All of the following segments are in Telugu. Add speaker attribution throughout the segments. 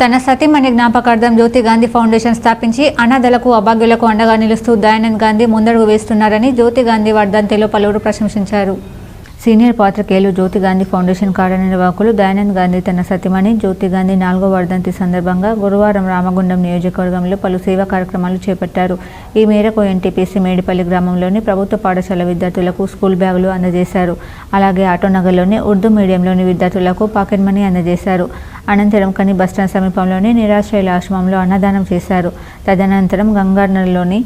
Speaker 1: తన సతీమణి జ్ఞాపకార్థం జ్యోతి గాంధీ ఫౌండేషన్ స్థాపించి అనాథలకు అభాగ్యులకు అండగా నిలుస్తూ దయానంద్ గాంధీ ముందడుగు వేస్తున్నారని జ్యోతి గాంధీ వర్ధంతిలో పలువురు ప్రశంసించారు. సీనియర్ పాత్రికేయులు జ్యోతి గాంధీ ఫౌండేషన్ కార్యనిర్వాహకులు దయానంద్ గాంధీ తన సతిమణి జ్యోతి గాంధీ నాలుగో వర్ధంతి సందర్భంగా గురువారం రామగుండం నియోజకవర్గంలో పలు సేవా కార్యక్రమాలు చేపట్టారు. ఈ మేరకు ఎన్టీపీసీ మేడిపల్లి గ్రామంలోని ప్రభుత్వ పాఠశాల విద్యార్థులకు స్కూల్ బ్యాగులు అందజేశారు. అలాగే ఆటోనగర్లోని ఉర్దూ మీడియంలోని విద్యార్థులకు పాకెట్ మనీ అందజేశారు. అనంతరం కని బస్టాండ్ సమీపంలోని నిరాశ్రయుల ఆశ్రమంలో అన్నదానం చేశారు. తదనంతరం గంగానర్లోని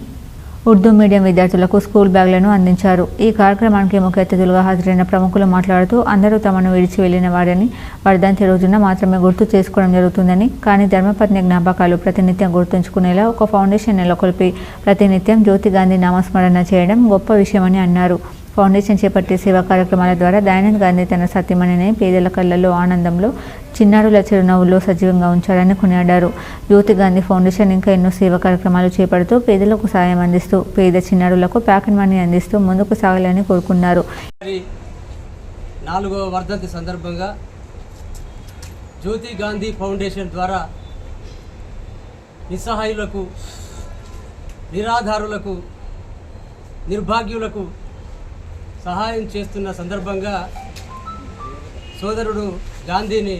Speaker 1: ఉర్దూ మీడియం విద్యార్థులకు స్కూల్ బ్యాగులను అందించారు. ఈ కార్యక్రమానికి ముఖ్య అతిథులుగా హాజరైన ప్రముఖులు మాట్లాడుతూ అందరూ తమను విడిచి వెళ్ళిన వారిని వర్ధంతి రోజున మాత్రమే గుర్తు చేసుకోవడం జరుగుతుందని కానీ ధర్మపత్ని జ్ఞాపకాలు ప్రతినిత్యం గుర్తుంచుకునేలా ఒక ఫౌండేషన్ నెలకొల్పి ప్రతినిత్యం జ్యోతి గాంధీ నామస్మరణ చేయడం గొప్ప విషయమని అన్నారు. ఫౌండేషన్ చేపట్టే సేవా కార్యక్రమాల ద్వారా దయానంద్ గాంధీ తన సత్యమణిని పేదల కళ్ళల్లో ఆనందంలో చిన్నారుల చిరునవ్వుల్లో సజీవంగా ఉంచాలని కొనియాడారు. జ్యోతి గాంధీ ఫౌండేషన్ ఇంకా ఎన్నో సేవా కార్యక్రమాలు చేపడుతూ పేదలకు సాయం అందిస్తూ పేద చిన్నారులకు ప్యాకెట్ మనీ అందిస్తూ ముందుకు సాగాలని కోరుకున్నారు.
Speaker 2: మరి నాలుగవ వర్ధంతి సందర్భంగా జ్యోతి గాంధీ ఫౌండేషన్ ద్వారా నిస్సహాయులకు నిరాధారులకు నిర్భాగ్యులకు సహాయం చేస్తున్న సందర్భంగా సోదరుడు గాంధీని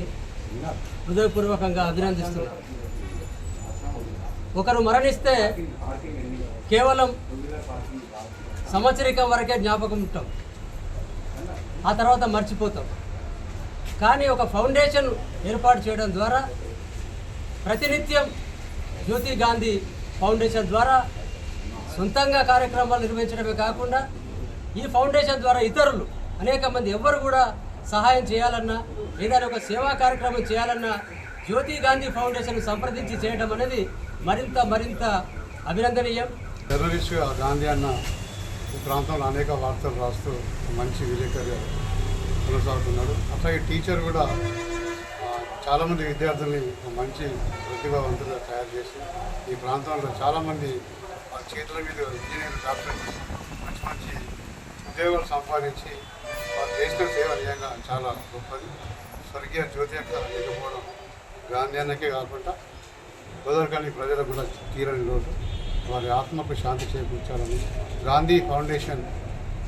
Speaker 2: హృదయపూర్వకంగా అభినందిస్తున్నాను ఒకరు మరణిస్తే కేవలం సంవత్సరికం వరకే జ్ఞాపకం ఉంటాం. ఆ తర్వాత మర్చిపోతాం. కానీ ఒక ఫౌండేషన్ ఏర్పాటు చేయడం ద్వారా ప్రతినిత్యం జ్యోతి గాంధీ ఫౌండేషన్ ద్వారా సొంతంగా కార్యక్రమాలు నిర్వహించడమే కాకుండా ఈ ఫౌండేషన్ ద్వారా ఇతరులు అనేక మంది ఎవ్వరు కూడా సహాయం చేయాలన్నా ఏదైనా ఒక సేవా కార్యక్రమం చేయాలన్నా జ్యోతి గాంధీ ఫౌండేషన్ సంప్రదించి చేయడం అనేది మరింత మరింత అభినందనీయం.
Speaker 3: టెర్రరిస్ట్ గాంధీ అన్న ఈ ప్రాంతంలో అనేక వార్తలు రాస్తూ మంచి విలేకరిగా కొనసాగుతున్నాడు. అట్లాగే టీచర్ కూడా చాలామంది విద్యార్థుల్ని ఒక మంచి ప్రతిభావంతులుగా తయారు చేసి ఈ ప్రాంతంలో చాలామంది చేతుల మీద ఇంజనీర్ డాక్టర్ మంచి మంచి ఉద్యోగాలు సంపాదించి చేసిన సేవ నిజంగా చాలా గొప్పది. స్వర్గీయ జ్యోతి యొక్క లేకపోవడం గాంధీ అన్నకే కాకుండా గోదావరికాని ప్రజలకు కూడా తీరని రోజు. వారి ఆత్మకు శాంతి చేకూర్చాలని గాంధీ ఫౌండేషన్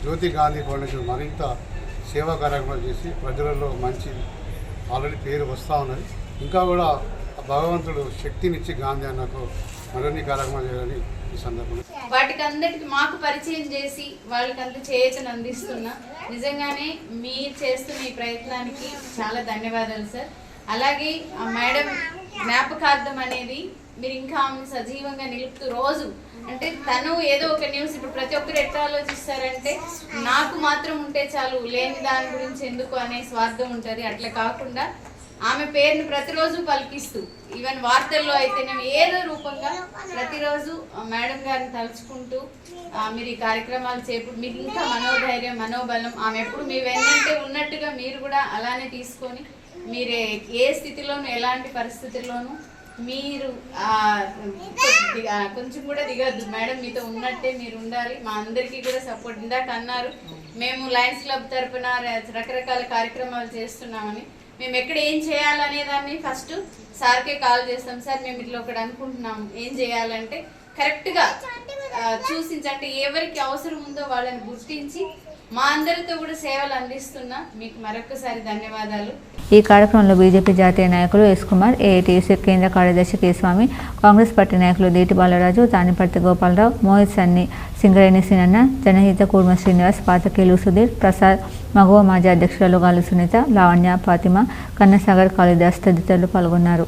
Speaker 3: జ్యోతి గాంధీ ఫౌండేషన్ మరింత సేవా కార్యక్రమాలు చేసి ప్రజలలో మంచి ఆల్రెడీ పేరు వస్తూ ఉన్నది. ఇంకా కూడా ఆ భగవంతుడు శక్తినిచ్చి గాంధీ అన్నకు మరిన్ని కార్యక్రమాలు చేయాలని ఈ సందర్భంగా
Speaker 4: వాటికి అందరికి మాకు పరిచయం చేసి వాళ్ళకి అంత చేతను అందిస్తున్నా. నిజంగానే మీరు చేస్తున్న ఈ ప్రయత్నానికి చాలా ధన్యవాదాలు సార్. అలాగే ఆ మేడం జ్ఞాపకార్థం అనేది మీరు ఇంకా ఆమెను సజీవంగా నిలుపుతూ రోజు అంటే తను ఏదో ఒక న్యూస్ ఇప్పుడు ప్రతి ఒక్కరు ఎట్లా ఆలోచిస్తారంటే నాకు మాత్రం ఉంటే చాలు లేని దాని గురించి ఎందుకు అనే స్వార్థం ఉంటుంది. అట్లా కాకుండా ఆమె పేరును ప్రతిరోజు పలికిస్తూ ఈవెన్ వార్తల్లో అయితేనేమో ఏదో రూపంగా ప్రతిరోజు మేడం గారిని తలుచుకుంటూ మీరు ఈ కార్యక్రమాలు చేపు మీకు ఇంకా మనోధైర్యం మనోబలం ఆమె ఎప్పుడు మీ వెన్నంటే ఉన్నట్టుగా మీరు కూడా అలానే తీసుకొని మీరు ఏ- స్థితిలోనూ ఎలాంటి పరిస్థితుల్లోనూ మీరు కొంచెం కూడా దిగద్దు. మేడం మీతో ఉన్నట్టే మీరు ఉండాలి. మా అందరికీ కూడా సపోర్ట్. ఇందాక అన్నారు మేము లయన్స్ క్లబ్ తరపున రకరకాల కార్యక్రమాలు చేస్తున్నామని. మేము ఎక్కడ ఏం చేయాలనే దాన్ని ఫస్ట్ సార్కే కాల్ చేస్తాం. సార్ మేము ఇట్లా ఒకటి అనుకుంటున్నాం ఏం చేయాలంటే కరెక్ట్గా చూసించి అంటే ఎవరికి అవసరం ఉందో వాళ్ళని గుర్తించి మా అందరితో కూడా సేవలు అందిస్తున్నా. మీకు మరొకసారి ధన్యవాదాలు.
Speaker 1: ఈ కార్యక్రమంలో బీజేపీ జాతీయ నాయకులు ఎస్ కుమార్ ఏఐటీసీ కేంద్ర కార్యదర్శి కె స్వామి కాంగ్రెస్ పార్టీ నాయకులు దేటి బాలరాజు తానిపర్తి గోపాలరావు మోహిత్ సన్ని సింగరేణి సినన్న జనహిత కూర్మ శ్రీనివాస్ పాతకేలు సుధీర్ ప్రసాద్ మగువ మాజీ అధ్యక్షురాలు గాలు సునీత లావణ్య ఫాతిమ కన్నసాగర్ కాళిదాస్ తదితరులు పాల్గొన్నారు.